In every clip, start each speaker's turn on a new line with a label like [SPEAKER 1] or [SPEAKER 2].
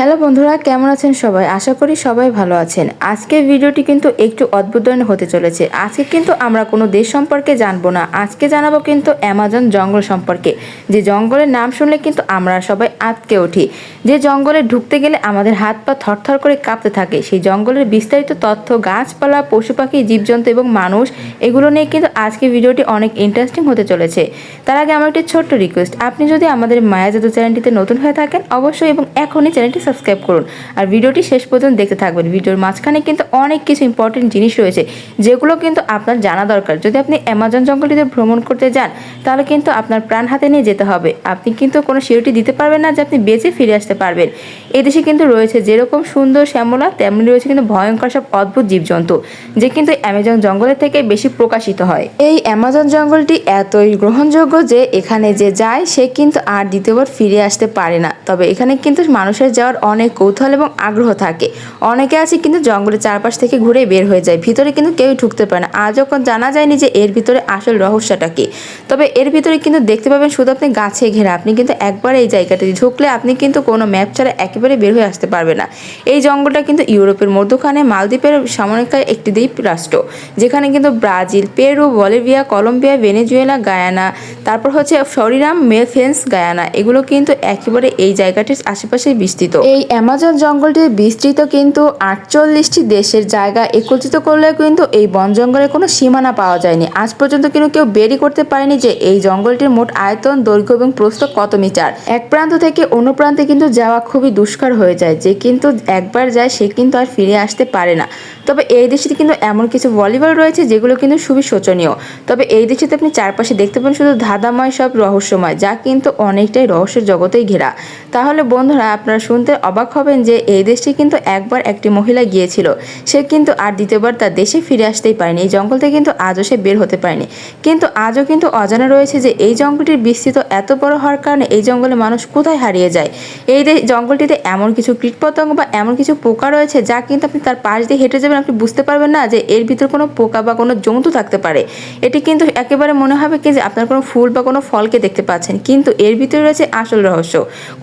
[SPEAKER 1] Hello বন্ধুরা, কেমন আছেন সবাই? আশা করি সবাই ভালো আছেন। আজকের ভিডিওটি কিন্তু একটু অদ্ভুত ধরনের হতে চলেছে। আজকে কিন্তু আমরা কোনো দেশ সম্পর্কে জানব না। আজকে জানাব কিন্তু অ্যামাজন জঙ্গল সম্পর্কে। যে জঙ্গলের নাম শুনলে কিন্তু আমরা সবাই আটকে উঠি। যে জঙ্গলে ঢুকতে গেলে আমাদের হাত পা থরথর করে কাঁপতে থাকে, সেই জঙ্গলের বিস্তারিত তথ্য, গাছপালা, পশু পাখি, জীবজন্তু এবং মানুষ, এগুলো নিয়ে কিন্তু আজকে ভিডিওটি অনেক ইন্টারেস্টিং হতে চলেছে। তার আগে আমার একটি ছোট্ট রিকোয়েস্ট আপনি যদি আমাদের মায়া জাদু চ্যানেলটিতে নতুন হয়ে থাকেন, অবশ্যই এবং এখনই চ্যানেলটি সাবস্ক্রাইব করুন। আর ভিডিওটি শেষ পর্যন্ত দেখতে থাকবেন। ভিডিওর মাঝখানে কিন্তু অনেক কিছু ইম্পর্টেন্ট জিনিস রয়েছে, যেগুলো কিন্তু আপনার জানা দরকার। যদি আপনি অ্যামাজন জঙ্গলটিতে ভ্রমণ করতে যান, তাহলে কিন্তু আপনার প্রাণ হাতে নিয়ে যেতে হবে। আপনি কিন্তু কোনো সিউরিটি দিতে পারবেন না যে আপনি বেঁচে ফিরে আসতে পারবেন। এই দেশে কিন্তু রয়েছে যেরকম সুন্দর শ্যামলা, তেমনি রয়েছে কিন্তু ভয়ঙ্কর সব অদ্ভুত জীবজন্তু, যে কিন্তু অ্যামাজন জঙ্গলের থেকে বেশি প্রকাশিত হয়। এই অ্যামাজন জঙ্গলটি এতই গ্রহণযোগ্য যে, এখানে যে যায়, সে কিন্তু আর দ্বিতীয়বার ফিরে আসতে পারে না। তবে এখানে কিন্তু মানুষের যাওয়ার অনেক কৌতূহল এবং আগ্রহ থাকে। অনেকে আছে কিন্তু জঙ্গলের চারপাশ থেকে ঘুরে বের হয়ে যায়। ভিতরে কিন্তু কেউই ঢুকতে পারে না। আর যখন জানা যায়নি যে এর ভিতরে আসল রহস্যটা কি, তবে এর ভিতরে কিন্তু দেখতে পাবেন শুধু আপনি গাছে ঘেরা। আপনি কিন্তু একবার এই জায়গাতে ঢুকলে আপনি কিন্তু কোনো ম্যাপ ছাড়া একেবারে বের হয়ে আসতে পারবে না। এই জঙ্গলটা কিন্তু ইউরোপের মধ্যখানে মালদ্বীপের সামরিকায় একটি দ্বীপ রাষ্ট্র, যেখানে কিন্তু Brazil, Peru, Bolivia, Colombia, Venezuela, Guyana, তারপর হচ্ছে ফরিরাম মেফেন্স গায়ানা, এগুলো কিন্তু একেবারে এই জায়গাটির আশেপাশে বিস্তৃত। এই অ্যামাজন জঙ্গলটি বিস্তৃত কিন্তু আটচল্লিশটি দেশের জায়গা একত্রিত করলেও কিন্তু এই বন জঙ্গলের কোনো সীমানা পাওয়া যায়নি। আজ পর্যন্ত কিন্তু কেউ বেরি করতে পারেনি যে এই জঙ্গলটির মোট আয়তন, দৈর্ঘ্য এবং প্রস্থ কত মিটার। এক প্রান্ত থেকে অন্য প্রান্তে কিন্তু যাওয়া খুবই দুষ্কর হয়ে যায়। যে কিন্তু একবার যায়, সে কিন্তু আর ফিরে আসতে পারে না। তবে এই দেশটিতে কিন্তু এমন কিছু ভলিবল রয়েছে যেগুলো কিন্তু খুবই শোচনীয়। তবে এই দেশটিতে আপনি চারপাশে দেখতে পান শুধু ধাঁধাময় সব রহস্যময়, যা কিন্তু অনেকটাই রহস্যের জগতেই ঘেরা। তাহলে বন্ধুরা, আপনারা শুনতে অবাক হবেন যে এই দেশটি কিন্তু একবার একটি মহিলা গিয়েছিল। সে কিন্তু আর দ্বিতীয়বার তার দেশে ফিরে আসতেই পারেনি। এই জঙ্গল থেকে কিন্তু আজও সে বের হতে পারেনি। কিন্তু আজও কিন্তু অজানা রয়েছে যে এই জঙ্গলটির বিস্তৃত এত বড় হওয়ার কারণে এই জঙ্গলে মানুষ কোথায় হারিয়ে যায়। এই জঙ্গলটিতে এমন কিছু কীটপতঙ্গ বা এমন কিছু পোকা রয়েছে যা কিন্তু আপনি তার পাশ দিয়ে হেঁটে যাবেন, আপনি বুঝতে পারবেন না যে এর ভিতর কোনো পোকা বা কোনো জন্তু থাকতে পারে। এটি কিন্তু একেবারে মনে হবে কি যে আপনার কোনো ফুল বা কোনো ফলকে দেখতে পাচ্ছেন। কিন্তু এর ভিতরে রয়েছে আসল রহস্য।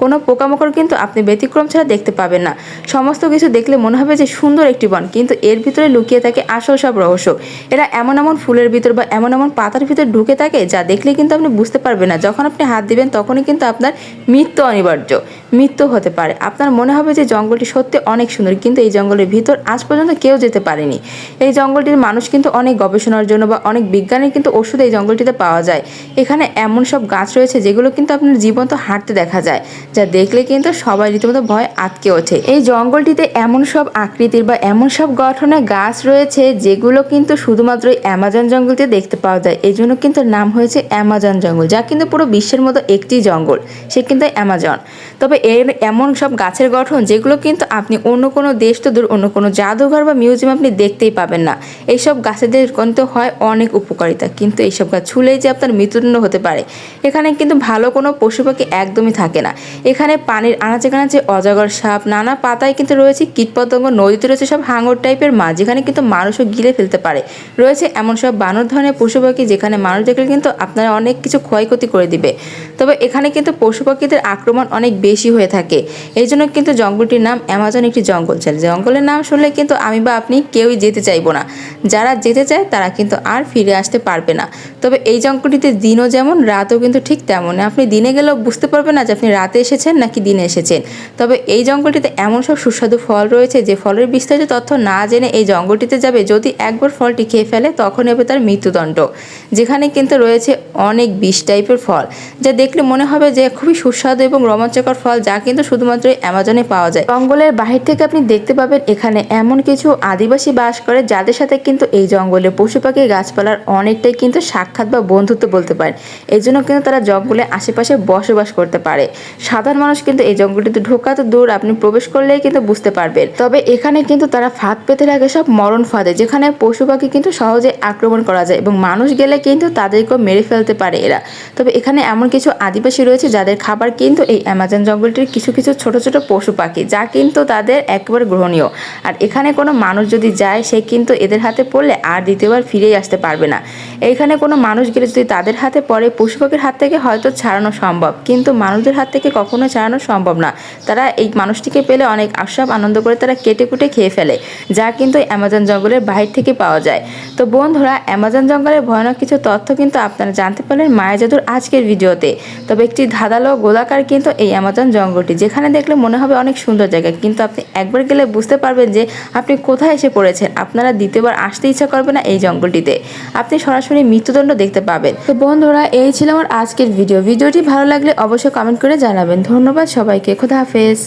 [SPEAKER 1] কোনো পোকামাকড় কিন্তু আপনি ব্যতিক্রম ছাড়া দেখতে পাবেন না। সমস্ত কিছু দেখলে মনে হবে যে সুন্দর একটি বন, কিন্তু এর ভিতরে লুকিয়ে থাকে আসল সব রহস্য। এরা এমন এমন ফুলের ভিতর বা এমন এমন পাতার ভিতর ঢুকে থাকে যা দেখলে কিন্তু আপনি বুঝতে পারবেন না। যখন আপনি হাত দিবেন, তখনই কিন্তু আপনার মৃত্যু অনিবার্য। মৃত্যু হতে পারে। আপনার মনে হবে যে জঙ্গলটি সত্যি অনেক সুন্দর, কিন্তু এই জঙ্গলের ভিতর আজ পর্যন্ত কেউ যেতে পারেনি। এই জঙ্গলটির মানুষ কিন্তু অনেক গবেষণার জন্য বা অনেক বিজ্ঞানের কিন্তু ওষুধ এই জঙ্গলটিতে পাওয়া যায়। এখানে এমন সব গাছ রয়েছে যেগুলো কিন্তু আপনার জীবন্ত হাঁটতে দেখা যায়, যা দেখলে কিন্তু সবাই রীতিমতো ভয় আটকে ওঠে। এই জঙ্গলটিতে এমন সব আকৃতির বা এমন সব গঠনের গাছ রয়েছে যেগুলো কিন্তু শুধুমাত্র অ্যামাজন জঙ্গলতে দেখতে পাওয়া যায়। এই জন্য কিন্তু নাম হয়েছে অ্যামাজন জঙ্গল, যা কিন্তু পুরো বিশ্বের মতো একটি জঙ্গল, সে কিন্তু অ্যামাজন। তবে এর এমন সব গাছের গঠন যেগুলো কিন্তু আপনি অন্য কোনো দেশ তো দূর, অন্য কোনো জাদুঘর বা মিউজিয়াম আপনি দেখতেই পাবেন না। এইসব গাছেদের কিন্তু হয় অনেক উপকারিতা, কিন্তু এইসব গাছ ছুলেই যে আপনার মৃত্যুদণ্ড হতে পারে। এখানে কিন্তু ভালো কোনো পশু পাখি একদমই থাকে না। এখানে পানির আনাচে কানাচে অজগর সাপ, নানা পাতায় কিন্তু রয়েছে কীটপতঙ্গ, নদীতে রয়েছে সব হাঙর টাইপের মাছ, যেখানে কিন্তু মানুষও গিলে ফেলতে পারে। রয়েছে এমন সব বানর ধরনের পশু পাখি যেখানে মানুষ দেখলে কিন্তু আপনারা অনেক কিছু ক্ষয়ক্ষতি করে দিবে। তবে এখানে কিন্তু পশু পাখিদের আক্রমণ অনেক বেশি হয়ে থাকে। এই জন্য কিন্তু জঙ্গলটির নাম অ্যামাজন একটি জঙ্গল জঙ্গলের নাম শুনলে কিন্তু আমি বা আপনি কেউই যেতে চাইব না। যারা যেতে চায়, তারা কিন্তু আর ফিরে আসতে পারবে না। তবে এই জঙ্গলটিতে দিনও যেমন, রাতও কিন্তু ঠিক তেমন আপনি দিনে গেলেও বুঝতে পারবেন না যে আপনি রাতে এসেছেন নাকি দিনে এসেছেন। তবে এই জঙ্গলটিতে এমন সব সুস্বাদু ফল রয়েছে যে ফলের বিস্তারিত তথ্য না জেনে এই জঙ্গলটিতে যাবে, যদি একবার ফলটি খেয়ে ফেলে, তখন হবে তার মৃত্যুদণ্ড। যেখানে কিন্তু রয়েছে অনেক বিষ টাইপের ফল, যা দেখলে মনে হবে যে খুবই সুস্বাদু এবং রোমাঞ্চকর ফল যা কিন্তু শুধুমাত্র অ্যামাজনে পাওয়া যায়। জঙ্গলের বাহির থেকে আপনি দেখতে পাবেন এখানে এমন কিছু আদিবাসী বাস করে যাদের সাথে কিন্তু এই জঙ্গলে পশু পাখি গাছপালার অনেকটাই কিন্তু সাক্ষাৎ বা বন্ধুত্ব বলতে পারে এই জন্য কিন্তু তারা জঙ্গলের আশেপাশে বসবাস করতে পারে। সাধারণ মানুষ কিন্তু এই জঙ্গলটিতে ঢোকা তো দূর, আপনি প্রবেশ করলেই কিন্তু বুঝতে পারবেন। তবে এখানে কিন্তু তারা ফাঁদ পেতে লাগে সব মরণ ফাঁদে, যেখানে পশু পাখি কিন্তু সহজে আক্রমণ করা যায় এবং মানুষ গেলে কিন্তু তাদেরকেও মেরে ফেলতে পারে এরা। তবে এখানে এমন কিছু আদিবাসী রয়েছে যাদের খাবার কিন্তু এই অ্যামাজন জঙ্গল জঙ্গলটির কিছু কিছু ছোট ছোট পশু পাখি, যা কিন্তু তাদের একেবারে গ্রহণীয়। আর এখানে কোনো মানুষ যদি যায়, সে কিন্তু এদের হাতে পড়লে আর দ্বিতীয়বার ফিরেই আসতে পারবে না। এইখানে কোনো মানুষ গেলে যদি তাদের হাতে পড়ে, পশু পাখির হাত থেকে হয়তো ছাড়ানো সম্ভব। কিন্তু মানুষদের হাত থেকে কখনো ছাড়ানো সম্ভব না। তারা এই মানুষটিকে পেলে অনেক আশ্বাব আনন্দ করে তারা কেটে কুটে খেয়ে ফেলে, যা কিন্তু অ্যামাজন জঙ্গলের বাহির থেকে পাওয়া যায়। তো বন্ধুরা, অ্যামাজন জঙ্গলের ভয়ানক কিছু তথ্য কিন্তু আপনারা জানতে পারলেন মায়া জাদুর আজকের ভিডিওতে। তবে একটি ধাঁধালো গোলাকার কিন্তু এই অ্যামাজন জঙ্গলটি, যেখানে দেখলে মনে হবে অনেক সুন্দর জায়গা, কিন্তু আপনি একবার গেলে বুঝতে পারবেন যে আপনি কোথায় এসে পড়েছেন। আপনারা দ্বিতীয়বার আসতে ইচ্ছা করবে না এই জঙ্গলটিতে। আপনি সরাসরি মৃত্যুদণ্ড দেখতে পাবেন। তো বন্ধুরা, এই ছিল আমার আজকের ভিডিও। ভিডিওটি ভালো লাগলে অবশ্যই কমেন্ট করে জানাবেন। ধন্যবাদ সবাইকে। খোদা হাফেজ।